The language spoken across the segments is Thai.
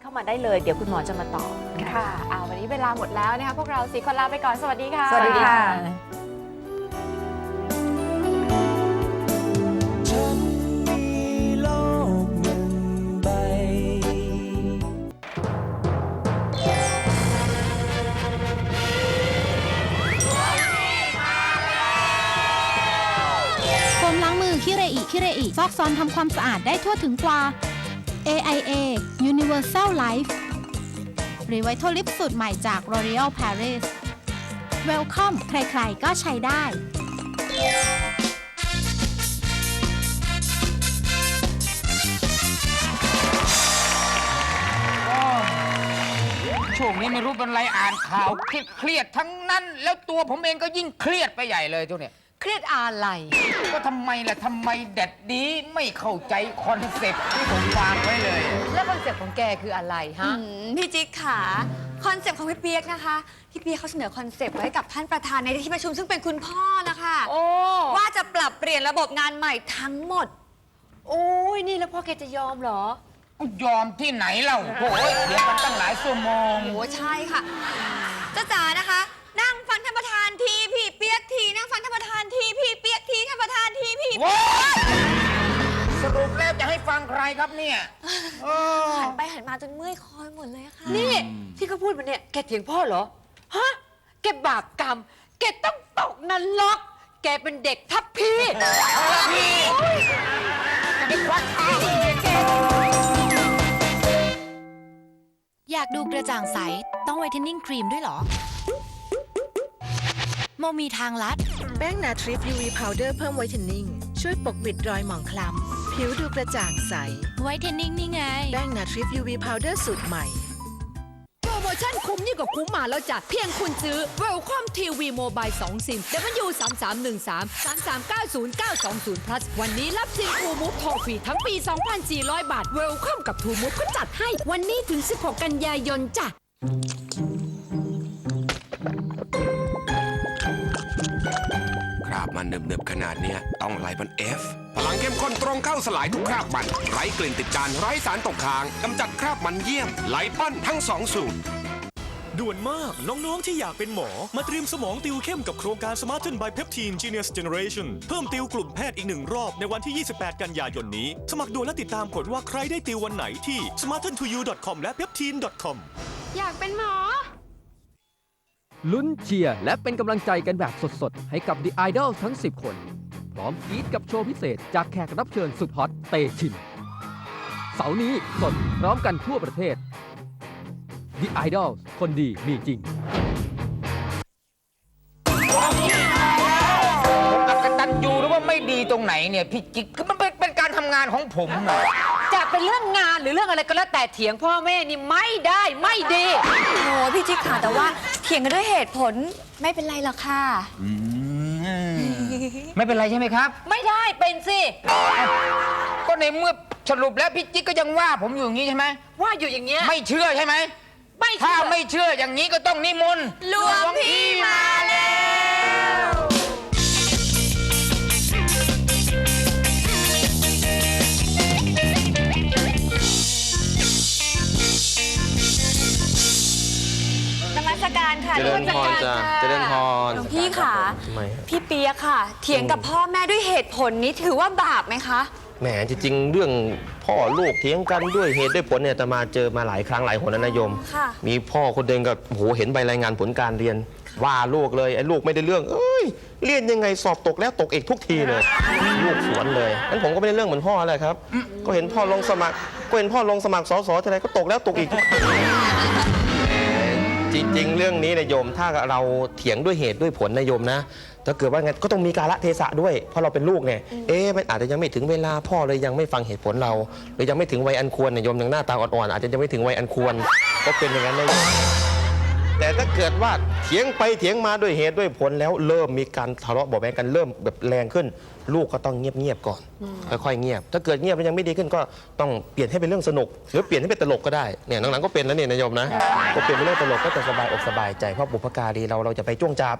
เข้ามาได้เลยเดี๋ยวคุณหมอจะมาตอบค่ะอ่าวันนี้เวลาหมดแล้วนะคะพวกเราสี่คนลาไปก่อนสวัสดีค่ะ สวัสดีค่ะฉันมีโลกหนึ่งใบโฟมล้างมือคิเรอิคิเรอิ ซอกซอนทำความสะอาดได้ทั่วถึงกว่า AIA Universal Life รีไวท์โทลิปสูตรใหม่จาก L'Oreal Paris Welcome ใครๆ ก็ใช้ได้ ช่วงนี้ไม่รู้เป็นไรอ่านข่าวเครียดๆทั้งนั้น แล้วตัวผมเองก็ยิ่งเครียดไปใหญ่เลยทุกเนี่ย เครียดอะไร ก็ทำไมล่ะทำไมแดดดีไม่เข้าใจคอนเซ็ปต์ที่ผมวางไว้เลย แล้วคอนเซ็ปต์ของแกคืออะไรฮะ อืมพี่จิ๊กค่ะคอนเซปต์ของพี่เปียกนะคะ พี่เปียกเขาเสนอคอนเซปต์ไว้กับท่านประธานในที่ประชุมซึ่งเป็นคุณพ่อนะคะโอ้ ว่าจะปรับเปลี่ยนระบบงานใหม่ทั้งหมด โอ้ยนี่แล้วพ่อแกจะยอมเหรอ ยอมที่ไหนเล่าโอ้ยเถียงกันตั้งหลายชั่วโมง โอ้ใช่ค่ะจ้าจ๋านะคะ ธานทีพี่โว้ยสรุปแล้วจะให้ฟังใครครับเนี่ยเออหันไปหันมาจนเมื่อยคอหมดเลยอะค่ะ นี่ที่เขาพูดมาเนี่ยแกเถียงพ่อเหรอ ฮะ แกบาปกรรม แกต้องตกนรก แกเป็นเด็กทัพพี่เอาละพี่จะไปควักข้าวอยากดูกระจ่างใส ต้องไวท์เทนนิ่งครีมด้วยเหรอ โมมีทางลัด แป้งนาทริป UV Powder เพิ่มไวท์เทนนิ่ง ช่วยปกปิดรอยหมองคล้ำ ผิวดูกระจ่างใส ไวท์เทนนิ่งนี่ไง แป้งนาทริป UV Powder สูตรใหม่ โปรโมชั่นคุ้มยิ่งกว่าคุ้มมาแล้วจ้ะ เพียงคุณซื้อ Welcome TV Mobile 2ซิม W 3 3 1 3 3 3 9 0 9 2 0 plus วันนี้รับซิม True Move ทองฟรีทั้งปี 2,400 บาท Welcome กับ True Move ก็จัดให้ วันนี้ถึง 16 กันยายนจ้ะาบมันเนึบๆขนาดเนี้ยต้องไลบันเอฟพลังเข้มข้นตรงเข้าสลายทุกคราบมันไร้กลิ่นติดจานไร้สารตกค้างกำจัดคราบมันเยี่ยมไลปั้นทั้งสองสูตรด่วนมาก น้อง ๆ ที่อยากเป็นหมอ มาเตรียมสมองติวเข้มกับโครงการ Smarten by Peptine Genius Generation เพิ่มติวกลุ่มแพทย์อีกหนึ่งรอบในวันที่ 28 กันยายนนี้ สมัครด่วนและติดตามผลว่าใครได้ติววันไหนที่ smarten2u.com และ peptine.com อยากเป็นหมอ ลุ้นเชียร์และเป็นกำลังใจกันแบบสดๆ ให้กับ The Idol ทั้ง 10 คน พร้อมกรีดกับโชว์พิเศษจากแขกรับเชิญสุดฮอตเตชิน เสาร์นี้สดพร้อมกันทั่วประเทศ The Idol คนดีมีจริง ผมอักตันยูหรือว่าไม่ดีตรงไหนเนี่ยพี่จิ๊กคือมันเป็นเป็นการทำงานของผมนะจะเป็นเรื่องงานหรือเรื่องอะไรก็แล้วแต่เถียงพ่อแม่นี่ไม่ได้ไม่ดี โอ้พี่จิ๊กค่ะแต่ว่า เถียงกันด้วยเหตุผลไม่เป็นไรหรอกค่ะไม่เป็นไรใช่ไหมครับ ไม่ได้เป็นสิ ก็ในเมื่อสรุปแล้วพี่จิ๊กก็ยังว่าผมอยู่อย่างนี้ใช่ไหมว่าอยู่อย่างเงี้ยไม่เชื่อใช่ไหมไม่ถ้าเชื่อไม่เชื่ออย่างนี้ก็ต้องนิมนต์หลวงพี่มา ทำไมพี่เปียกค่ะ เถียงกับพ่อแม่ด้วยเหตุผลนี้ถือว่าบาปไหมคะ แหมจริงๆ เรื่องพ่อลูกเถียงกันด้วยเหตุด้วยผลเนี่ยจะมาเจอมาหลายครั้งหลายหนแล้วนะโยม ค่ะ มีพ่อคนเดินกับโหเห็นใบรายงานผลการเรียน ว่าลูกเลยไอ้ลูกไม่ได้เรื่อง เอ้ยเรียนยังไงสอบตกแล้วตกเอกทุกทีเลยลูกสวนเลยงั้นผมก็ไม่ได้เรื่องเหมือนพ่อแหละครับ ก็เห็นพ่อลงสมัคร ก็เห็นพ่อลงสมัครสสทีไรก็ตกแล้วตกอีกทุกทีแหม จริง ๆ เรื่องนี้นะโยมถ้าเราเถียงด้วยเหตุด้วยผลนะโยมนะถ้าเกิดว่าไงนก็ต้องมีกาละเทศะด้วย เพราะเราเป็นลูกเนี่ยเอ๊ะมันอาจจะยังไม่ถึงเวลาพ่อเลยยังไม่ฟังเหตุผลเราหรือยังไม่ถึงวัยอันควรเนี่ยโยมยังหน้าตาอ่อนๆอาจจะยังไม่ถึงวัยอันควรก็เป็นอย่างนั้นเลย แต่ถ้าเกิดว่าเถียงไปเถียงมาด้วยเหตุด้วยผลแล้วเริ่มมีการทะเลาะเบาะแว้งกันเริ่มแบบแรงขึ้น ลูกก็ต้องเงียบๆก่อน ค่อยๆเงียบ ถ้าเกิดเงียบแล้วยังไม่ดีขึ้นก็ต้องเปลี่ยนให้เป็นเรื่องสนุก หรือเปลี่ยนให้เป็นตลกก็ได้เนี่ยหลังๆก็เป็นแล้วเนี่ยนายโยมนะก็เปลี่ยนเป็นเรื่องตลกก็จะสบายอกสบายใจเพราะบุพการีเราเราจะไปจ้วงจับ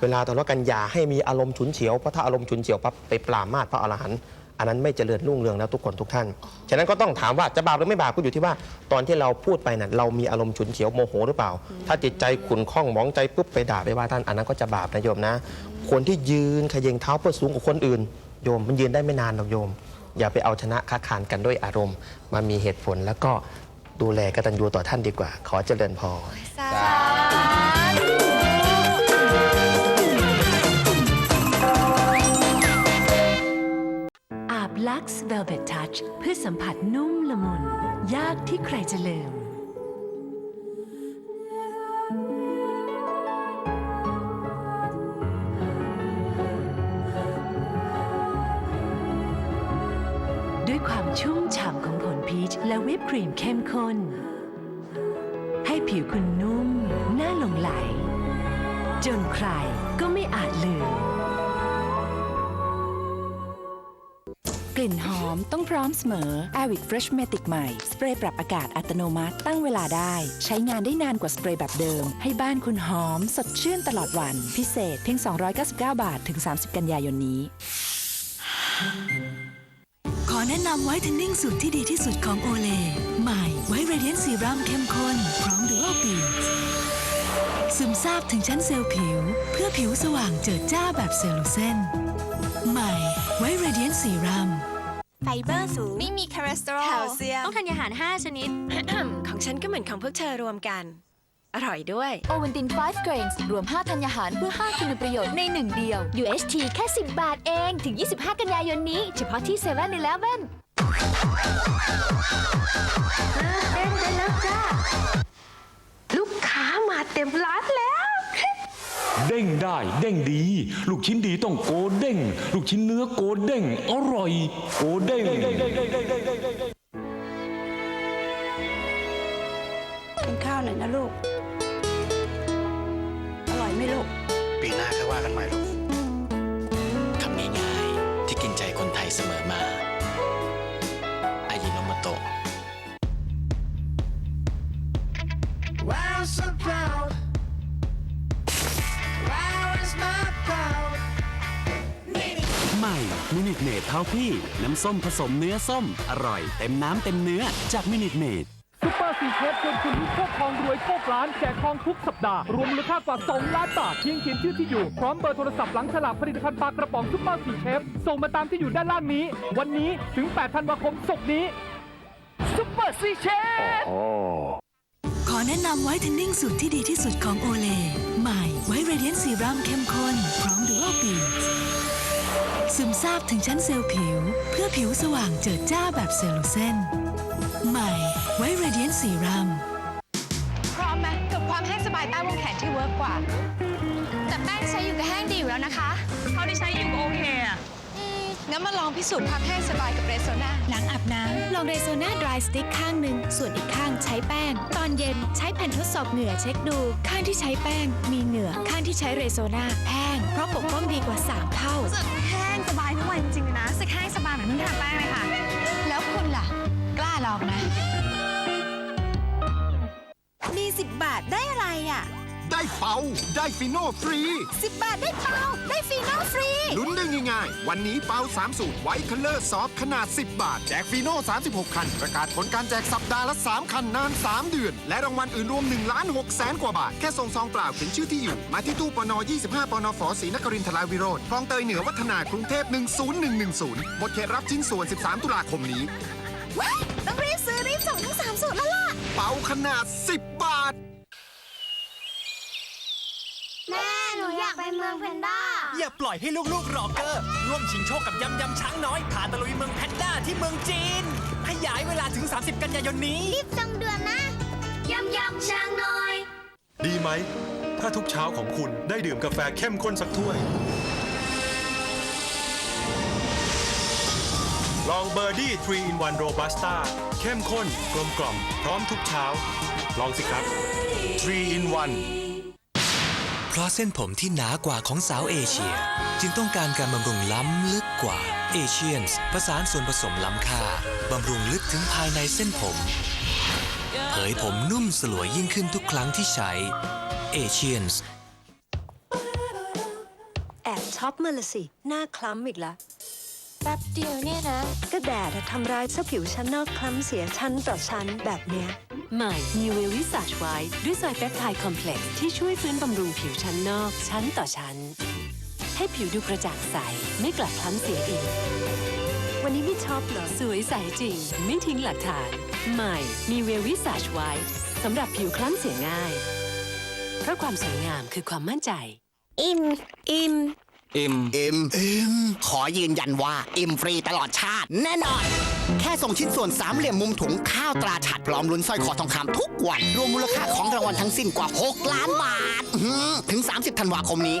เวลาทะเลาะกันอย่าให้มีอารมณ์ฉุนเฉียวเพราะถ้าอารมณ์ฉุนเฉียวปั๊บไปปรามาสพระอรหันต์ อันนั้นไม่เจริญรุ่งเรืองแล้วทุกคนทุกท่าน ฉะนั้นก็ต้องถามว่าจะบาปหรือไม่บาปก็อยู่ที่ว่า ตอนที่เราพูดไปน่ะเรามีอารมณ์ฉุนเฉียวโมโหหรือเปล่า ถ้าจิตใจขุนข้องหมองใจปุ๊บไปด่าไปว่าท่านอันนั้นก็จะบาปนะโยมนะ คนที่ยืนเขยงเท้าเพื่อสูงกว่าคนอื่น โยมมันยืนได้ไม่นานหรอกโยม อย่าไปเอาชนะค้าขานกันด้วยอารมณ์มามีเหตุผลแล้วก็ดูแลกตัญญูต่อท่านดีกว่า ขอเจริญพร ลักซ์ Velvet Touch เพื่อสัมผัสนุ่มละมุน ยากที่ใครจะลืม ด้วยความชุ่มฉ่ำของผลพีชและวิปครีมเข้มข้น ให้ผิวคุณนุ่ม น่าหลงไหล จนใครก็ไม่อาจลืม กลิ่นหอมต้องพร้อมเสมอ Air w i c Fresh Matic ใหม่ สเปรย์ปรับอากาศอัตโนมัติตั้งเวลาได้ ใช้งานได้นานกว่าสเปรย์แบบเดิม ให้บ้านคุณหอมสดชื่นตลอดวัน พิเศษเพียง 299 บาท ถึง 30 กันยายนนี้ ขอแนะนำไวท์เทนนิ่งสูตรที่ดีที่สุดของโอเลใหม่ไวท์เรเดียนซีรัมเข้มข้น พร้อมดูอัลบีซึมซาบถึงชั้นเซลล์ผิว เพื่อผิวสว่างเจิดจ้าแบบเซลลูเซนใหม่ ไวท์เรเดียนซีรัมไฟเบอร์สูง ไม่มีคอเลสเตอรอลแคลเซียม ต้องทานอาหาร 5 ชนิด ของฉันก็เหมือนของพวกเธอรวมกัน อร่อยด้วย โอวันติน 5 grains รวม 5 ธัญญาหารเพื่อ 5 คุณประโยชน์ใน1เดียว UHT แค่ 10 บาทเอง ถึง 25 กันยายนนี้ เฉพาะที่7 e เ e ่ e อเนได้แล้วจ้าลูกค้ามาเต็มร้านแล้ว เด้งได้เด้งดี ลูกชิ้นดีต้องโกเด้ง ลูกชิ้นเนื้อโกเด้ง อร่อย โกเด้ง ใหม่มินิเมดเท้าพี่ น้ำส้มผสมเนื้อส้ม อร่อยเต็มน้ำเต็มเนื้อจากมินิเมดซุปเปอร์ซีเชฟชวนคุณลุ้นโชคทองรวยโชคล้านแจกทองทุกสัปดาห์ รวมมูลค่ากว่า 2 ล้านบาทเพียงเขียนชื่อที่อยู่ พร้อมเบอร์โทรศัพท์หลังฉลากผลิตภัณฑ์ปลากระป๋องซุปเปอร์ซีเชฟส่งมาตามที่อยู่ด้านล่างนี้ วันนี้ถึง8ธันวาคมศกร์นี้ซุปเปอร์ซีเชฟขอแนะนำไวท์เทนนิ่งสูตรที่ดีที่สุดของโอเลใหม่ไวท์เรเดียนซีรัมเข้มข้นพร้อมดูอัลบี ซึมซาบถึงชั้นเซลล์ผิว เพื่อผิวสว่างเจิดจ้าแบบเซลลูเซนใหม่ไวท์เรเดียนซีรัมพร้อมไหมกับความแห้งสบายใต้วงแขนที่เวิร์กกว่า แต่แป้งใช้อยู่กับแห้งดีอยู่แล้วนะคะเขาที่ใช้อยู่ก็โอเคอะงั้นมาลองพิสูจน์ความแห้งสบายกับเรโซนาหลังอาบน้ำลองเรโซนาดรายสติ๊กข้างหนึ่งส่วนอีกข้างใช้แป้ง ตอนเย็นใช้แผ่นทดสอบเหงื่อเช็คดู ข้างที่ใช้แป้งมีเหงื่อ ข้างที่ใช้เรโซนาแห้ง เพราะปกป้องดีกว่า 3 เท่ารู้สึกแห้งสบายทั้งวันจริงๆเลยนะรู้สึกแห้งสบายเหมือนเพิ่งทาแป้งเลยค่ะ แล้วคุณล่ะ กล้าลองไหม มี 10 บาทได้อะไรอะ ได้เป่า ได้ฟิโน่ฟรี10บาทได้เปาได้ฟีโน่ฟรี ลุ้นได้ง่ายๆ วันนี้เป่า3สูตรไวท์คัลเลอร์ซอฟขนาด 10 บาท แจกฟีโน่ 36 คัน ประกาศผลการแจกสัปดาห์ละ 3 คันนาน 3 เดือน และรางวัลอื่นรวม1ล้าน6แสนกว่าบาท แค่ส่งซองเปล่าถึงชื่อที่อยู่ มาที่ตู้ปน25ปนฝศรีนครินทราวิโรธคลองเตยเหนือวัฒนากรุงเทพ 10110 หมดเขตรับชิ้นส่วน 13 ตุลาคมนี้ ว้ายต้องรีบซื้อรีบส่งทั้ง3สูตรแล้วล่ะ เป่าขนาด 10 บาท แม่ หนู อยากไปเมืองแพนด้า อย่าปล่อยให้ลูกๆรอเกอร์ ร่วมชิงโชคกับยำยำช้างน้อยพาตะลุยเมืองแพนด้าที่เมืองจีน ขยายเวลาถึง 30 กันยายนนี้ รีบจังเดือนนะยำยำช้างน้อย ดีไหม ถ้าทุกเช้าของคุณได้ดื่มกาแฟเข้มข้นสักถ้วย ลองเบอร์ดี้3 in 1 Robusta เข้มข้นกลมกล่อมพร้อมทุกเช้า ลองสิครับ3 in 1เพ ราะเส้นผมที่หนากว่าของสาวเอเชีย จึงต้องการการบำรุงล้ำลึกกว่าเอเชียนส์ผสานส่วนผสมล้ำค่าบำรุงลึกถึงภายในเส้นผม เผยผมนุ่มสลวยยิ่งขึ้นทุกครั้งที่ใช้เอเชียนส์แอบช็อปมาละสิ หน้าคล้ำอีกแล้วแป๊บเดียวเนี่ยนะ ก็แดดอะทำร้ายเส้าผิวชั้นนอกคล้ำเสียชั้นต่อชั้นแบบเนี้ย ใหม่ New w e l Visage White ด้วยไซเปปไทด์คอมเพล็กซ์ที่ช่วยฟื้นบำรุงผิวชั้นนอก ชั้นต่อชั้น ให้ผิวดูกระจ่างใส ไม่กลับคล้ำเสียอีก วันนี้ไม่ชอบเหรอ สวยใสจริง ไม่ทิ้งหลักฐาน ใหม่ New w e l Visage White สำหรับผิวคล้ำเสียง่าย เพราะความสวยงามคือความมั่นใจ อิ่ม อิ่ม อิมอิมอิมขอยืนยันว่า อิมฟรีตลอดชาติแน่นอนแค่ส่งชิ้นส่วนสามเหลี่ยมมุมถุงข้าวตราฉัดพร้อมลุ้นสร้อยคอทองคำทุกวัน รวมมูลค่าของรางวัลทั้งสิ้นกว่า 6 ล้านบาทอื้อหือถึง 30 ธันวาคมนี้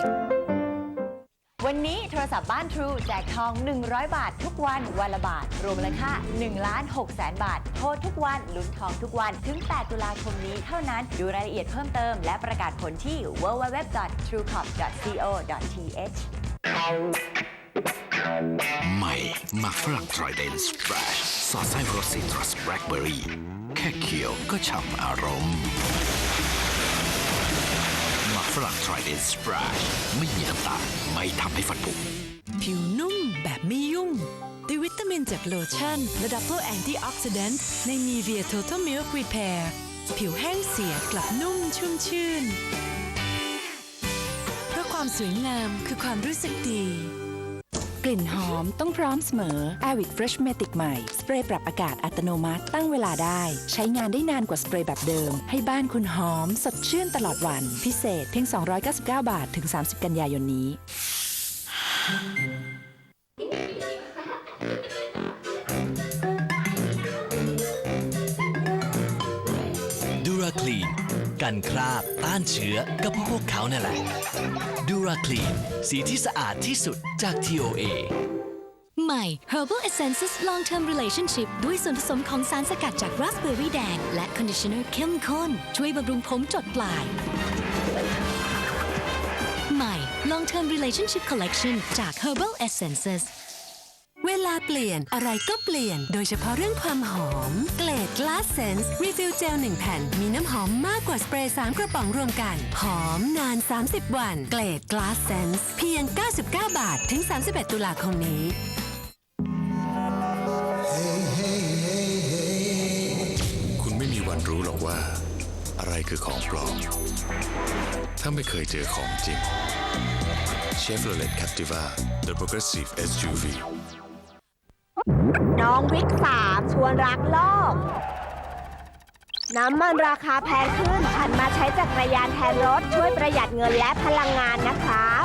วันนี้โทรศัพท์บ้าน True แจกทอง 100 บาท ทุกวันวันละบาท รวมมูลค่า1ล้าน6แสนบาท โทรทุกวันลุ้นทองทุกวัน ถึง 8 ตุลาคมนี้เท่านั้น ดูรายละเอียดเพิ่มเติม และประกาศผลที่ www.truecop.co.th ใหม่หมักฝรั่งทรอยเดนสเปรชสอดไส้โรสซิตรัสแบล็คเบอร์รี่ แค่เคี้ยวก็ฉ่ำอารมณ์หมักฝรั่งทรอยเดนสเปรชไม่มีน้ำตาลไม่ทำให้ฟันผุผิวนุ่มแบบไม่ยุ่งด้วยวิตามินจากโลชั่นและดับเบิลแอนตี้ออกซิแดนต์ในนีเวีย Total Milk Repair ผิวแห้งเสียกลับนุ่มชุ่มชื่น เพราะความสวยงามคือความรู้สึกดี กลิ่นหอมต้องพร้อมเสมอ Airwick Fresh Matic ใหม่ สเปรย์ปรับอากาศอัตโนมัติตั้งเวลาได้ ใช้งานได้นานกว่าสเปรย์แบบเดิม ให้บ้านคุณหอม สดชื่นตลอดวัน พิเศษเพียง 299 บาทถึง 30 กันยายนนี้ กันคราบ ต้านเชื้อก็เพราะพวกเขาเนี่ยแหละดูราคลีนสีที่สะอาดที่สุดจาก TOA ใหม่ Herbal Essences Long Term Relationship ด้วยส่วนผสมของสารสกัดจากราสเบอร์รี่แดง และคอนดิชเนอร์เข้มข้น ช่วยบำรุงผมจดปลาย ใหม่ Long Term Relationship Collection จาก Herbal Essences เวลาเปลี่ยนอะไรก็เปลี่ยน โดยเฉพาะเรื่องความหอม เกรด Glass Sense Refill Gel 1แผ่น มีน้ำหอมมากกว่าสเปรย์3กระป๋องรวมกัน หอมนาน 30 วัน เกรด Glass Sense เพียง 99 บาท ถึง 31 ตุลาคมนี้ คุณไม่มีวันรู้หรอกว่า อะไรคือของปลอม ถ้าไม่เคยเจอของจริง Chevrolet Captiva The Progressive SUV น้องวิกสามชวนรักโลก น้ำมันราคาแพงขึ้นหันมาใช้จักรยานแทนรถช่วยประหยัดเงินและพลังงานนะครับ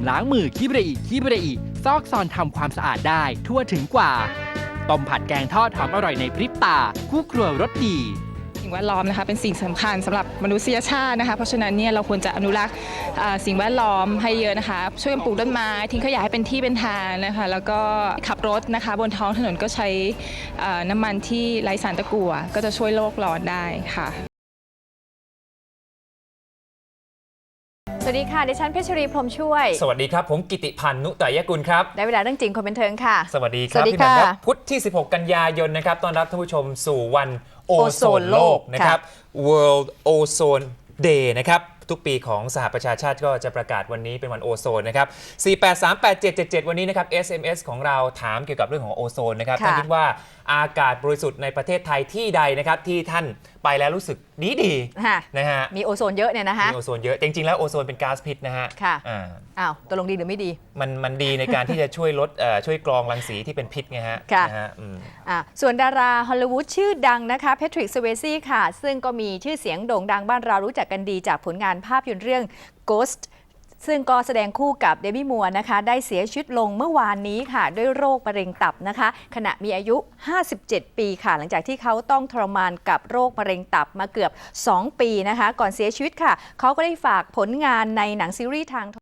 มล้างมือคิบเรอิคิบเรอิซอกซอนทำความสะอาดได้ทั่วถึงกว่า ต้มผัดแกงทอดหอมอร่อยในพริบตา คู่ครัวรสดีสิ่งแวดล้อมนะคะเป็นสิ่งสำคัญสำหรับมนุษยชาตินะคะ เพราะฉะนั้นเนี่ยเราควรจะอนุรักษ์สิ่งแวดล้อมให้เยอะนะคะ ช่วยกันปลูกต้นไม้ทิ้งขยะให้เป็นที่เป็นทางนะคะ แล้วก็ขับรถนะคะ บนท้องถนนก็ใช้น้ำมันที่ไร้สารตะกั่วก็จะช่วยโลกร้อนได้ค่ะ วัสดีค่ะ ดิฉันเพชรีพรหมช่วย สวัสดีครับ ผมกิติพันธ์นุตยกุลครับ ได้เวลาเรื่องจริงคนบันเทิงค่ะ สวัสดีคสรัวับสดีพี่แหม่มครับค่ะพุธที่ 16 กันยายนนะครับ ต้อนรับท่านผู้ชมสู่วันโอโอโซโซนนโลโลกกนะครับค่ะ World Ozone Day นะครับทุกปีของสหประชาชาติก็จะประกาศวันนี้เป็นวันโอโซนนะครับ 4838777 วันนี้นะครับ SMS ของเราถามเกี่ยวกับเรื่องของโอโซนนะครับค่ะท่านคิดว่าอากาศบริสุทธิ์ในประเทศไทยที่ใดนะครับที่ท่านไปแล้วรู้สึกดีดีๆค่ะนะฮะมีโอโซนเยอะเนี่ยนะคะมีโอโซนเยอะจริงๆแล้วโอโซนเป็นก๊าซพิษนะฮะค่ะอ่าอ้าวตกลงดีหรือไม่ดี มันมันดีในการที่จะช่วยลดเอ่อช่วยกรองรังสีที่เป็นพิษไงฮะค่ะนะฮะอืมอะส่วนดาราฮอลลีวูดชื่อดังนะคะแพทริกสเวซี่ค่ะ ซึ่งก็มีชื่อเสียงโด่งดังบ้านเรารู้จักกันดีจากผลงานภาพยนตร์เรื่อง Ghost ซึ่งก็แสดงคู่กับเดมี่มัวนะคะ ได้เสียชีวิตลงเมื่อวานนี้ค่ะ ด้วยโรคมะเร็งตับนะคะ ขณะมีอายุ 57 ปีค่ะ หลังจากที่เขาต้องทรมานกับโรคมะเร็งตับมาเกือบ 2 ปีนะคะ ก่อนเสียชีวิตค่ะ เขาก็ได้ฝากผลงานในหนังซีรีส์ทาง